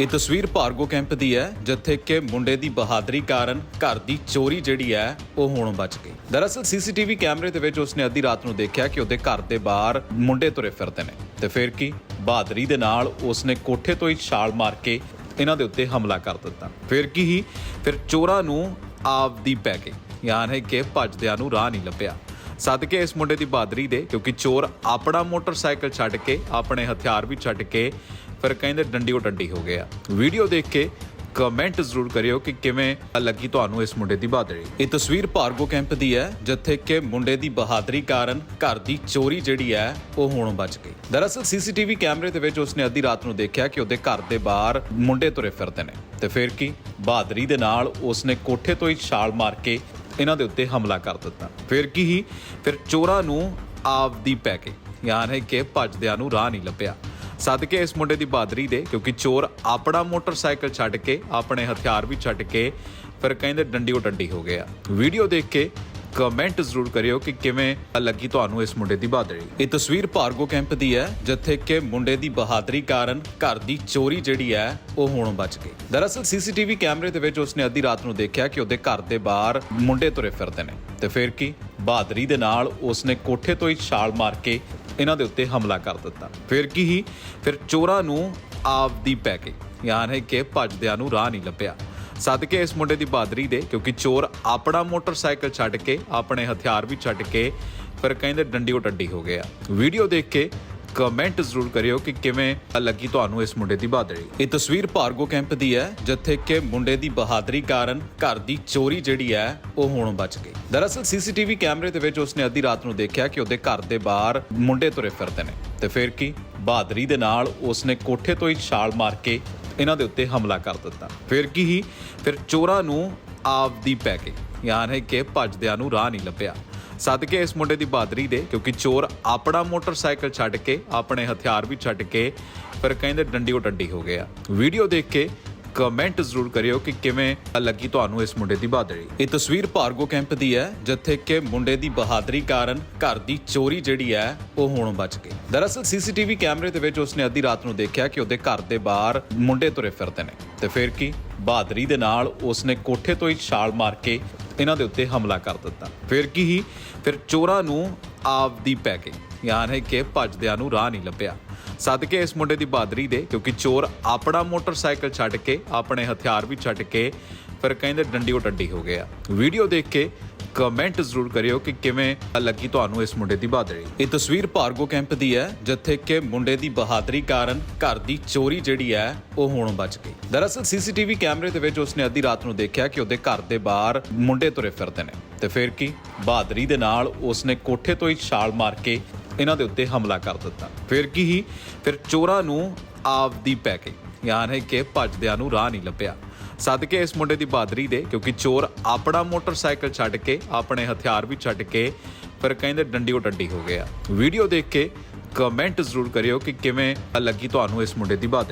ਇਹ ਤਸਵੀਰ ਭਾਰਗੋ ਕੈਂਪ ਦੀ ਹੈ, ਜਿੱਥੇ ਕਿ ਮੁੰਡੇ ਦੀ ਬਹਾਦਰੀ ਕਾਰਨ ਘਰ ਦੀ ਚੋਰੀ ਜਿਹੜੀ ਹੈ, ਉਹ ਹੁਣ ਬਚ ਗਈ। ਦਰਅਸਲ ਸੀਸੀਟੀਵੀ ਕੈਮਰੇ ਦੇ ਵਿੱਚ ਉਸਨੇ ਅੱਧੀ ਰਾਤ ਨੂੰ ਦੇਖਿਆ ਕਿ ਉਹਦੇ ਘਰ ਦੇ ਬਾਹਰ ਮੁੰਡੇ ਤੁਰੇ ਫਿਰਦੇ ਨੇ। ਤੇ ਫਿਰ ਕੀ? ਬਹਾਦਰੀ ਦੇ ਨਾਲ ਉਸਨੇ ਕੋਠੇ ਤੋਂ ਹੀ ਛਾਲ ਮਾਰ ਕੇ ਇਹਨਾਂ ਦੇ ਉੱਤੇ ਹਮਲਾ ਕਰ ਦਿੱਤਾ। ਫਿਰ ਕੀ ਹੀ? ਫਿਰ ਚੋਰਾਂ ਨੂੰ ਆਪਦੀ ਪੈ ਗਈ। ਯਾਨੀ ਕਿ ਭੱਜਦਿਆਂ ਨੂੰ ਰਾਹ ਨਹੀਂ ਲੱਭਿਆ। ਸਦਕੇ ਇਸ ਮੁੰਡੇ ਦੀ ਬਹਾਦਰੀ ਦੇ, ਕਿਉਂਕਿ ਚੋਰ ਆਪਣਾ ਮੋਟਰਸਾਈਕਲ ਛੱਡ ਕੇ, ਆਪਣੇ ਹਥਿਆਰ ਵੀ ਛੱਡ ਕੇ, ਫਿਰ ਕਹਿੰਦੇ ਡੰਡੀਓ ਡੰਡੀ ਹੋ ਗਿਆ ਵੀਡੀਓ ਦੇਖ ਕੇ ਕਮੈਂਟ ਜ਼ਰੂਰ ਕਰਿਓ ਕਿ ਕਿਵੇਂ ਲੱਗੀ ਤੁਹਾਨੂੰ ਇਸ ਮੁੰਡੇ ਦੀ ਬਹਾਦਰੀ। ਇਹ ਤਸਵੀਰ ਭਾਰਗੋ ਕੈਂਪ ਦੀ ਹੈ, ਜਿੱਥੇ ਕਿ ਮੁੰਡੇ ਦੀ ਬਹਾਦਰੀ ਕਾਰਨ ਘਰ ਦੀ ਚੋਰੀ ਜਿਹੜੀ ਹੈ, ਉਹ ਹੁਣ ਬਚ ਗਈ। ਦਰਅਸਲ ਸੀਸੀਟੀਵੀ ਕੈਮਰੇ ਦੇ ਵਿੱਚ ਉਸਨੇ ਅੱਧੀ ਰਾਤ ਨੂੰ ਦੇਖਿਆ ਕਿ ਉਹਦੇ ਘਰ ਦੇ ਬਾਹਰ ਮੁੰਡੇ ਤੁਰੇ ਫਿਰਦੇ ਨੇ। ਤੇ ਫਿਰ ਕੀ? ਬਹਾਦਰੀ ਦੇ ਨਾਲ ਉਸਨੇ ਕੋਠੇ ਤੋਂ ਹੀ ਛਾਲ ਮਾਰ ਕੇ ਇਹਨਾਂ ਦੇ ਉੱਤੇ ਹਮਲਾ ਕਰ ਦਿੱਤਾ। ਫਿਰ ਕੀ ਹੀ? ਫਿਰ ਚੋਰਾਂ ਨੂੰ ਆਪਦੀ ਪੈ ਕੇ ਯਾਨੀ ਕਿ ਭੱਜਦਿਆਂ ਨੂੰ ਰਾਹ ਨਹੀਂ ਲੱਭਿਆ। ਸਦਕੇ ਇਸ ਮੁੰਡੇ ਦੀ ਬਹਾਦਰੀ ਦੇ, ਕਿਉਂਕਿ ਚੋਰ ਆਪਣਾ ਮੋਟਰਸਾਈਕਲ ਛੱਡ ਕੇ, ਆਪਣੇ ਹਥਿਆਰ ਵੀ ਛੱਡ ਕੇ, ਫਿਰ ਕਹਿੰਦੇ ਡੰਡੀਓ ਡੰਡੀ ਹੋ ਗਿਆ। ਵੀਡੀਓ ਦੇਖ ਕੇ ਕਮੈਂਟ ਜ਼ਰੂਰ ਕਰਿਓ ਕਿ ਕਿਵੇਂ ਲੱਗੀ ਤੁਹਾਨੂੰ ਇਸ ਮੁੰਡੇ ਦੀ ਬਹਾਦਰੀ। ਇਹ ਤਸਵੀਰ ਭਾਰਗੋ ਕੈਂਪ ਦੀ ਹੈ, ਜਿੱਥੇ ਕਿ ਮੁੰਡੇ ਦੀ ਬਹਾਦਰੀ ਕਾਰਨ ਘਰ ਦੀ ਚੋਰੀ ਜਿਹੜੀ ਹੈ, ਉਹ ਹੁਣ ਬਚ ਗਈ। ਦਰਅਸਲ ਸੀਸੀਟੀਵੀ ਕੈਮਰੇ ਦੇ ਵਿੱਚ ਉਸਨੇ ਅੱਧੀ ਰਾਤ ਨੂੰ ਦੇਖਿਆ ਕਿ ਉਹਦੇ ਘਰ ਦੇ ਬਾਹਰ ਮੁੰਡੇ ਤੁਰੇ ਫਿਰਦੇ ਨੇ। ਤੇ ਫਿਰ ਕੀ? ਬਹਾਦਰੀ ਦੇ ਨਾਲ ਉਸਨੇ ਕੋਠੇ ਤੋਂ ਹੀ ਛਾਲ ਮਾਰ ਕੇ ਇਹਨਾਂ ਦੇ ਉੱਤੇ ਹਮਲਾ ਕਰ ਦਿੱਤਾ। ਫਿਰ ਕੀ ਹੀ? ਫਿਰ ਚੋਰਾਂ ਨੂੰ ਆਪਦੀ ਪੈ ਗਈ। ਯਾਨੀ ਕਿ ਭੱਜਦਿਆਂ ਨੂੰ ਰਾਹ ਨਹੀਂ ਲੱਭਿਆ। ਸਦਕੇ ਇਸ ਮੁੰਡੇ ਦੀ ਬਹਾਦਰੀ ਦੇ, ਕਿਉਂਕਿ ਚੋਰ ਆਪਣਾ ਮੋਟਰਸਾਈਕਲ ਛੱਡ ਕੇ, ਆਪਣੇ ਹਥਿਆਰ ਵੀ ਛੱਡ ਕੇ, ਫਿਰ ਕਹਿੰਦੇ ਡੰਡੀਓ ਉਹ ਡੰਡੀ ਹੋ ਗਿਆ ਵੀਡੀਓ ਦੇਖ ਕੇ ਕਮੈਂਟ ਜ਼ਰੂਰ ਕਰਿਓ ਕਿ ਕਿਵੇਂ ਲੱਗੀ ਤੁਹਾਨੂੰ ਇਸ ਮੁੰਡੇ ਦੀ ਬਹਾਦਰੀ। ਇਹ ਤਸਵੀਰ ਭਾਰਗੋ ਕੈਂਪ ਦੀ ਹੈ, ਜਿੱਥੇ ਕਿ ਮੁੰਡੇ ਦੀ ਬਹਾਦਰੀ ਕਾਰਨ ਘਰ ਦੀ ਚੋਰੀ ਜਿਹੜੀ ਹੈ, ਉਹ ਹੁਣ ਬਚ ਗਈ। ਦਰਅਸਲ ਸੀਸੀਟੀਵੀ ਕੈਮਰੇ ਦੇ ਵਿੱਚ ਉਸਨੇ ਅੱਧੀ ਰਾਤ ਨੂੰ ਦੇਖਿਆ ਕਿ ਉਹਦੇ ਘਰ ਦੇ ਬਾਹਰ ਮੁੰਡੇ ਤੁਰੇ ਫਿਰਦੇ ਨੇ। ਤੇ ਫਿਰ ਕੀ? ਬਹਾਦਰੀ ਦੇ ਨਾਲ ਉਸਨੇ ਕੋਠੇ ਤੋਂ ਹੀ ਛਾਲ ਮਾਰ ਕੇ ਇਹਨਾਂ ਦੇ ਉੱਤੇ ਹਮਲਾ ਕਰ ਦਿੱਤਾ। ਫਿਰ ਕੀ ਹੀ? ਫਿਰ ਚੋਰਾਂ ਨੂੰ ਆਪਦੀ ਪੈ ਗਈ। ਯਾਨੀ ਕਿ ਭੱਜਦਿਆਂ ਨੂੰ ਰਾਹ ਨਹੀਂ ਲੱਭਿਆ। ਸਦਕੇ ਇਸ ਮੁੰਡੇ ਦੀ ਬਹਾਦਰੀ ਦੇ, ਕਿਉਂਕਿ ਚੋਰ ਆਪਣਾ ਮੋਟਰਸਾਈਕਲ ਛੱਡ ਕੇ, ਆਪਣੇ ਹਥਿਆਰ ਵੀ ਛੱਡ ਕੇ, ਫਿਰ ਕਹਿੰਦੇ ਡੰਡੀਓ ਡੰਡੀ ਹੋ ਗਿਆ। ਵੀਡੀਓ ਦੇਖ ਕੇ ਕਮੈਂਟ ਜ਼ਰੂਰ ਕਰਿਓ ਕਿ ਕਿਵੇਂ ਲੱਗੀ ਤੁਹਾਨੂੰ ਇਸ ਮੁੰਡੇ ਦੀ ਬਹਾਦਰੀ। ਇਹ ਤਸਵੀਰ ਭਾਰਗੋ ਕੈਂਪ ਦੀ ਹੈ, ਜਿੱਥੇ ਕਿ ਮੁੰਡੇ ਦੀ ਬਹਾਦਰੀ ਕਾਰਨ ਘਰ ਦੀ ਚੋਰੀ ਜਿਹੜੀ ਹੈ, ਉਹ ਹੁਣ ਬਚ ਗਈ। ਦਰਅਸਲ ਸੀਸੀਟੀਵੀ ਕੈਮਰੇ ਦੇ ਵਿੱਚ ਉਸਨੇ ਅੱਧੀ ਰਾਤ ਨੂੰ ਦੇਖਿਆ ਕਿ ਉਹਦੇ ਘਰ ਦੇ ਬਾਹਰ ਮੁੰਡੇ ਤੁਰੇ ਫਿਰਦੇ ਨੇ। ਤੇ ਫਿਰ ਕੀ? ਬਹਾਦਰੀ ਦੇ ਨਾਲ ਉਸਨੇ ਕੋਠੇ ਤੋਂ ਹੀ ਛਾਲ ਮਾਰ ਕੇ ਇਹਨਾਂ ਦੇ ਉੱਤੇ ਹਮਲਾ ਕਰ ਦਿੱਤਾ। ਫਿਰ ਕੀ ਹੀ? ਫਿਰ ਚੋਰਾਂ ਨੂੰ ਆਪ ਦੀ ਪੈ ਗਈ। ਯਾਨੀ ਕਿ ਭੱਜਦਿਆਂ ਨੂੰ ਰਾਹ ਨਹੀਂ ਲੱਭਿਆ। ਸਦਕੇ ਇਸ ਮੁੰਡੇ ਦੀ ਬਹਾਦਰੀ ਦੇ, ਕਿਉਂਕਿ ਚੋਰ ਆਪਣਾ ਮੋਟਰਸਾਈਕਲ ਛੱਡ ਕੇ, ਆਪਣੇ ਹਥਿਆਰ ਵੀ ਛੱਡ ਕੇ, ਫਿਰ ਕਹਿੰਦੇ ਡੰਡੀ ਉਹ ਡੰਡੀ ਹੋ ਗਿਆ। ਵੀਡੀਓ ਦੇਖ ਕੇ ਕਮੈਂਟ ਜ਼ਰੂਰ ਕਰਿਓ ਕਿ ਕਿਵੇਂ ਲੱਗੀ ਤੁਹਾਨੂੰ ਇਸ ਮੁੰਡੇ ਦੀ ਬਹਾਦਰੀ। ਇਹ ਤਸਵੀਰ ਭਾਰਗੋ ਕੈਂਪ ਦੀ ਹੈ, ਜਿੱਥੇ ਕਿ ਮੁੰਡੇ ਦੀ ਬਹਾਦਰੀ ਕਾਰਨ ਘਰ ਦੀ ਚੋਰੀ ਜਿਹੜੀ ਹੈ, ਉਹ ਹੁਣ ਬਚ ਗਈ। ਦਰਅਸਲ ਸੀਸੀਟੀਵੀ ਕੈਮਰੇ ਦੇ ਵਿੱਚ ਉਸਨੇ ਅੱਧੀ ਰਾਤ ਨੂੰ ਦੇਖਿਆ ਕਿ ਉਹਦੇ ਘਰ ਦੇ ਬਾਹਰ ਮੁੰਡੇ ਤੁਰੇ ਫਿਰਦੇ ਨੇ। ਤੇ ਫਿਰ ਕੀ? ਬਹਾਦਰੀ ਦੇ ਨਾਲ ਉਸਨੇ ਕੋਠੇ ਤੋਂ ਹੀ ਛਾਲ ਮਾਰ ਕੇ ਇਹਨਾਂ ਦੇ ਉੱਤੇ ਹਮਲਾ ਕਰ ਦਿੱਤਾ। ਫਿਰ ਕੀ ਹੀ? ਫਿਰ ਚੋਰਾਂ ਨੂੰ ਆਪਦੀ ਪੈ ਗਈ। ਯਾਨੀ ਕਿ ਭੱਜਦਿਆਂ ਨੂੰ ਰਾਹ ਨਹੀਂ ਲੱਭਿਆ। ਸਦਕੇ ਇਸ ਮੁੰਡੇ ਦੀ ਬਹਾਦਰੀ ਦੇ, ਕਿਉਂਕਿ ਚੋਰ ਆਪਣਾ ਮੋਟਰਸਾਈਕਲ ਛੱਡ ਕੇ, ਆਪਣੇ ਹਥਿਆਰ ਵੀ ਛੱਡ ਕੇ, ਫਿਰ ਕਹਿੰਦੇ ਡੰਡੀਓ ਡੰਡੀ ਹੋ ਗਿਆ। ਵੀਡੀਓ ਦੇਖ ਕੇ ਕਮੈਂਟ ਜ਼ਰੂਰ ਕਰਿਓ ਕਿ ਕਿਵੇਂ ਲੱਗੀ ਤੁਹਾਨੂੰ ਇਸ ਮੁੰਡੇ ਦੀ ਬਹਾਦਰੀ